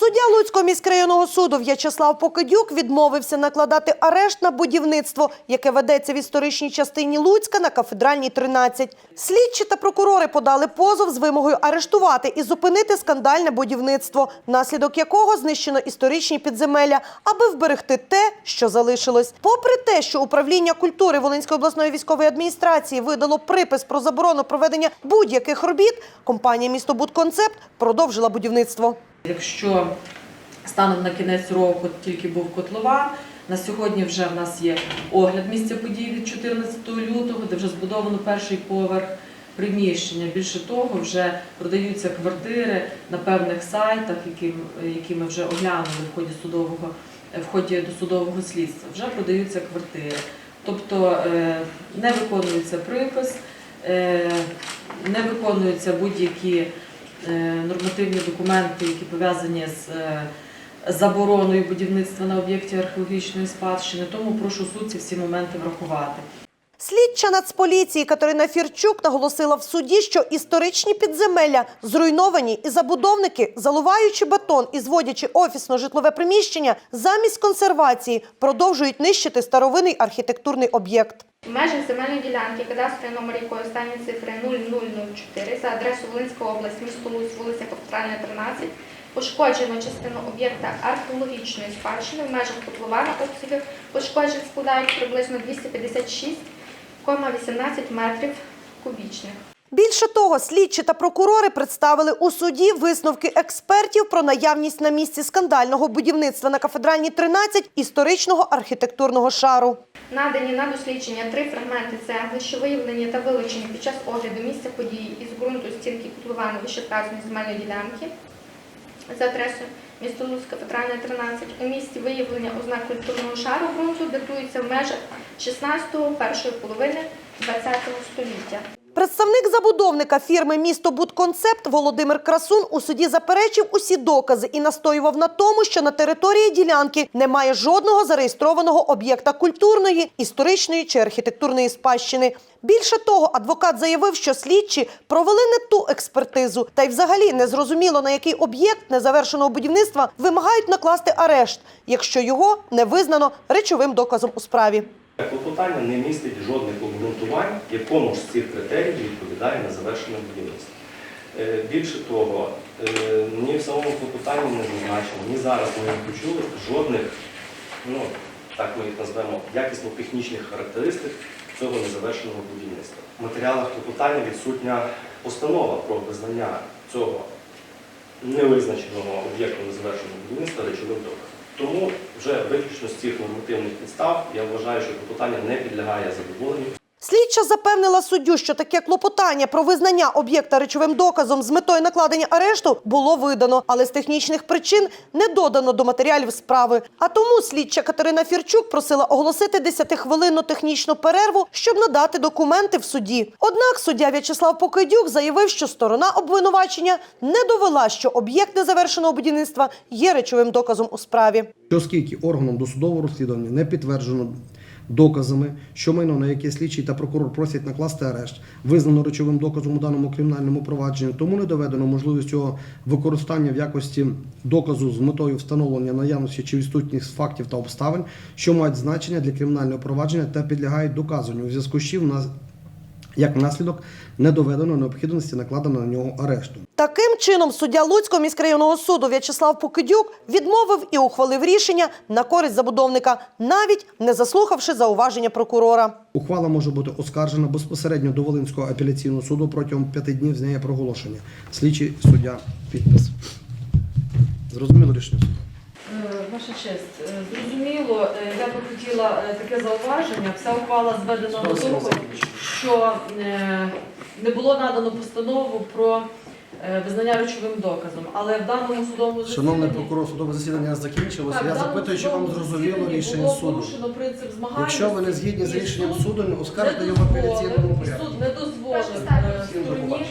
Суддя Луцького міськрайонного суду В'ячеслав Покидюк відмовився накладати арешт на будівництво, яке ведеться в історичній частині Луцька на кафедральній 13. Слідчі та прокурори подали позов з вимогою арештувати і зупинити скандальне будівництво, внаслідок якого знищено історичні підземелля, аби вберегти те, що залишилось. Попри те, що управління культури Волинської обласної військової адміністрації видало припис про заборону проведення будь-яких робіт, компанія «Містобудконцепт» продовжила будівництво. Якщо станом на кінець року тільки був котлован, на сьогодні вже в нас є огляд місця подій від 14 лютого, де вже збудовано перший поверх приміщення. Більше того, вже продаються квартири на певних сайтах, які, які ми вже оглянули в ході судового в ході досудового слідства. Вже продаються квартири. Тобто е, не виконується припис, е, не виконуються будь-які нормативні документи, які пов'язані з е, забороною будівництва на об'єкті археологічної спадщини. Тому прошу суд ці всі моменти врахувати. Слідча Нацполіції Катерина Фірчук наголосила в суді, що історичні підземелля зруйновані і забудовники, заливаючи бетон і зводячи офісно-житлове приміщення, замість консервації продовжують нищити старовинний архітектурний об'єкт. В межах земельної ділянки кадастровий номер якої останні цифри 0004 за адресою Волинська область, місто Луць, вулиця Капітальна, 13, пошкоджено частину об'єкта археологічної спадщини в межах котлована обсягів пошкоджень складають приблизно 256,18 метрів кубічних. Більше того, слідчі та прокурори представили у суді висновки експертів про наявність на місці скандального будівництва на кафедральній 13 історичного архітектурного шару. Надані на дослідження три фрагменти цегли, що виявлені та вилучені під час огляду місця події із ґрунту стінки котловану вищевказаної земельної ділянки за адресою місто Луцька, Кафедральна, 13. У місці виявлення ознак культурного шару ґрунту датується в межах 16-го, першої половини 20-го століття. Представник забудовника фірми «Місто Будконцепт» Володимир Красун у суді заперечив усі докази і настоював на тому, що на території ділянки немає жодного зареєстрованого об'єкта культурної, історичної чи архітектурної спадщини. Більше того, адвокат заявив, що слідчі провели не ту експертизу, та й взагалі не зрозуміло, на який об'єкт незавершеного будівництва вимагають накласти арешт, якщо його не визнано речовим доказом у справі. Клопотання не містить жодних обґрунтувань, якому ж з цих критеріїв відповідає на завершене будівництво. Е, Більше того, е, ні в самому клопотанні не зазначено, ні зараз ми не почули жодних, ну так ми їх назвемо, якісно-технічних характеристик цього незавершеного будівництва. В матеріалах клопотання відсутня постанова про визнання цього невизначеного об'єкту незавершеного будівництва речовим доказом. Тому вже виключно з цих нормативних підстав я вважаю, що клопотання не підлягає задоволенню. Слідча запевнила суддю, що таке клопотання про визнання об'єкта речовим доказом з метою накладення арешту було видано, але з технічних причин не додано до матеріалів справи. А тому слідча Катерина Фірчук просила оголосити 10-хвилинну технічну перерву, щоб надати документи в суді. Однак суддя В'ячеслав Покидюк заявив, що сторона обвинувачення не довела, що об'єкт незавершеного будівництва є речовим доказом у справі. Оскільки органом досудового розслідування не підтверджено доказами, що майно, на яке слідчий та прокурор просять накласти арешт, визнано речовим доказом у даному кримінальному провадженні, тому не доведено можливість його використання в якості доказу з метою встановлення наявності чи відсутність фактів та обставин, що мають значення для кримінального провадження та підлягають доказанню. У зв'язку з чим нас як наслідок не доведено необхідності накладення на нього арешту. Таким чином, суддя Луцького міськрайонного суду В'ячеслав Покидюк відмовив і ухвалив рішення на користь забудовника, навіть не заслухавши зауваження прокурора. Ухвала може бути оскаржена безпосередньо до Волинського апеляційного суду протягом п'яти днів з неї проголошення. Слідчий суддя підпис. Зрозуміло рішення суду? Ваша честь, е, зрозуміло, е, я би хотіла е, таке зауваження. Вся ухвала зведена до того, що е, не було надано постанову про е, визнання речовим доказом. Але в даному судовому Шановний прокурор, судове засідання закінчилося. Я запитую, чи вам зрозуміло рішення суду. принцип змагання. Якщо ви не згідні з рішенням суду, не не його в апеляційному порядку. Суд не дозволив е, стороні.